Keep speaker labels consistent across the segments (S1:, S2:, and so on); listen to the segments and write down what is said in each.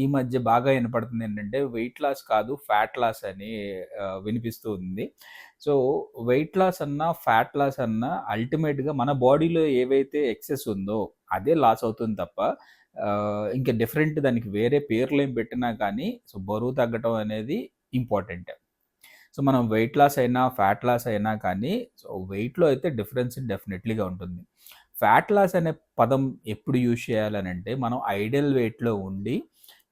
S1: ఈ మధ్య బాగా వినపడుతుంది ఏంటంటే వెయిట్ లాస్ కాదు ఫ్యాట్ లాస్ అని వినిపిస్తూ ఉంది. సో వెయిట్ లాస్ అన్నా ఫ్యాట్ లాస్ అన్నా అల్టిమేట్గా మన బాడీలో ఏవైతే ఎక్సెస్ ఉందో అదే లాస్ అవుతుంది తప్ప ఇంకా డిఫరెంట్ దానికి వేరే పేర్లు ఏం పెట్టినా కానీ సో బరువు తగ్గటం అనేది ఇంపార్టెంట్ సో మనం వెయిట్ లాస్ అయినా ఫ్యాట్ లాస్ అయినా కానీ సో వెయిట్లో అయితే డిఫరెన్స్ డెఫినెట్లీగా ఉంటుంది. ఫ్యాట్ లాస్ అనే పదం ఎప్పుడు యూజ్ చేయాలని అంటే మనం ఐడియల్ వెయిట్లో ఉండి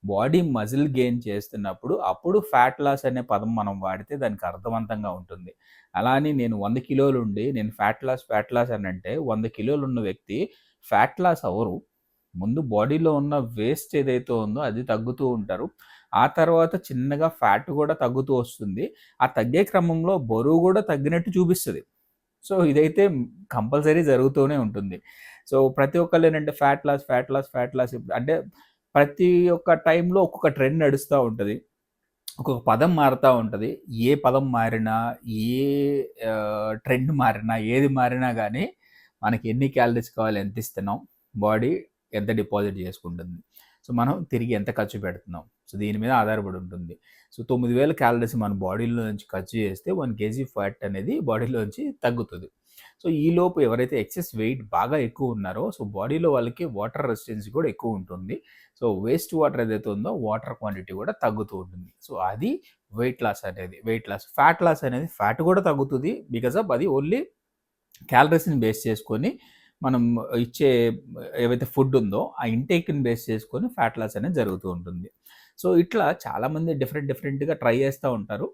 S1: బాడీ మజిల్ గెయిన్ చేస్తున్నప్పుడు అప్పుడు ఫ్యాట్ లాస్ అనే పదం మనం వాడితే దానికి అర్థవంతంగా ఉంటుంది. అలా అని నేను వంద కిలోలు ఉండి నేను ఫ్యాట్ లాస్ ఫ్యాట్ లాస్ అని అంటే వంద కిలోలు ఉన్న వ్యక్తి ఫ్యాట్ లాస్ అవరు ముందు బాడీలో ఉన్న వేస్ట్ ఏదైతే ఉందో అది తగ్గుతూ ఉంటారు. ఆ తర్వాత చిన్నగా ఫ్యాట్ కూడా తగ్గుతూ వస్తుంది. ఆ తగ్గే క్రమంలో బరువు కూడా తగ్గినట్టు చూపిస్తుంది. సో ఇదైతే కంపల్సరీ జరుగుతూనే ఉంటుంది. సో ప్రతి ఒక్కళ్ళు ఏంటంటే fat loss fat loss fat loss అంటే ప్రతి ఒక్క టైంలో ఒక్కొక్క ట్రెండ్ నడుస్తూ ఉంటుంది. ఒక్కొక్క పదం మారుతూ ఉంటుంది. ఏ పదం మారినా ఏ ట్రెండ్ మారినా ఏది మారినా కానీ మనకి ఎన్ని క్యాలరీస్ కావాలి ఎంత ఇస్తున్నాం? బాడీ ఎంత డిపాజిట్ చేసుకుంటుంది? సో మనం తిరిగి ఎంత ఖర్చు పెడుతున్నాం? సో దీని మీద ఆధారపడి ఉంటుంది. సో తొమ్మిది వేల క్యాలరీస్ మన బాడీలో నుంచి ఖర్చు చేస్తే వన్ కేజీ ఫ్యాట్ అనేది బాడీలోంచి తగ్గుతుంది. సో ఈ లోపు ఎవరైతే ఎక్సెస్ వెయిట్ బాగా ఎక్కువ ఉన్నారో సో బాడీలో వాళ్ళకి వాటర్ రెసిస్టెన్సీ కూడా ఎక్కువ ఉంటుంది. సో వేస్ట్ వాటర్ ఏదైతే ఉందో వాటర్ క్వాంటిటీ కూడా తగ్గుతూ ఉంటుంది. సో అది వెయిట్ లాస్ అనేది వెయిట్ లాస్ ఫ్యాట్ లాస్ అనేది ఫ్యాట్ కూడా తగ్గుతుంది. బికాజ్ ఆఫ్ అది ఓన్లీ క్యాలరీస్ని బేస్ చేసుకొని మనం ఇచ్చే ఏవైతే ఫుడ్ ఉందో ఆ ఇంటేక్ని బేస్ చేసుకొని ఫ్యాట్ లాస్ అనేది జరుగుతూ ఉంటుంది. సో ఇట్లా చాలామంది డిఫరెంట్ డిఫరెంట్గా ట్రై చేస్తూ ఉంటారు.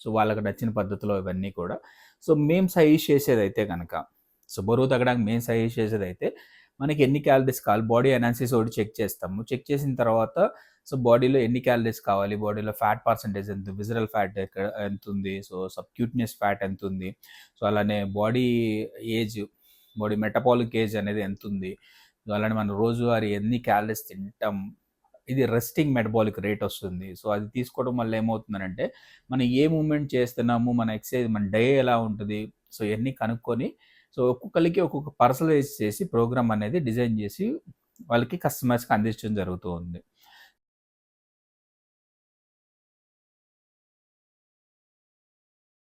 S1: సో వాళ్ళకి నచ్చిన పద్ధతిలో ఇవన్నీ కూడా. సో మేము సజెస్ట్ చేసేది అయితే కనుక సో బరువు తగ్గడానికి మేము సజెస్ట్ చేసేది అయితే మనకి ఎన్ని క్యాలరీస్ కావాలి? బాడీ అనాలిసిస్ ఒకటి చెక్ చేస్తాము. చెక్ చేసిన తర్వాత సో బాడీలో ఎన్ని క్యాలరీస్ కావాలి? బాడీలో ఫ్యాట్ పర్సంటేజ్ ఎంత? విజరల్ ఫ్యాట్ ఎంత ఉంది సో సబ్క్యూట్నియస్ ఫ్యాట్ ఎంత ఉంది సో అలానే body age body metabolic age అనేది ఎంత ఉంది సో అలానే మనం రోజువారీ ఎన్ని క్యాలరీస్ తింటాం ఇది రెస్టింగ్ మెటబాలిక్ రేట్ వస్తుంది. సో అది తీసుకోవడం వల్ల ఏమవుతుందంటే మనం ఏ మూమెంట్ చేస్తున్నాము మన ఎక్సర్సైజ్ మన డే ఎలా ఉంటుంది సో ఇవన్నీ కనుక్కొని సో ఒక్కొక్కరికి ఒక్కొక్క పర్సనలైజ్ చేసి ప్రోగ్రామ్ అనేది డిజైన్ చేసి వాళ్ళకి కస్టమర్స్కి అందించడం జరుగుతూ ఉంది.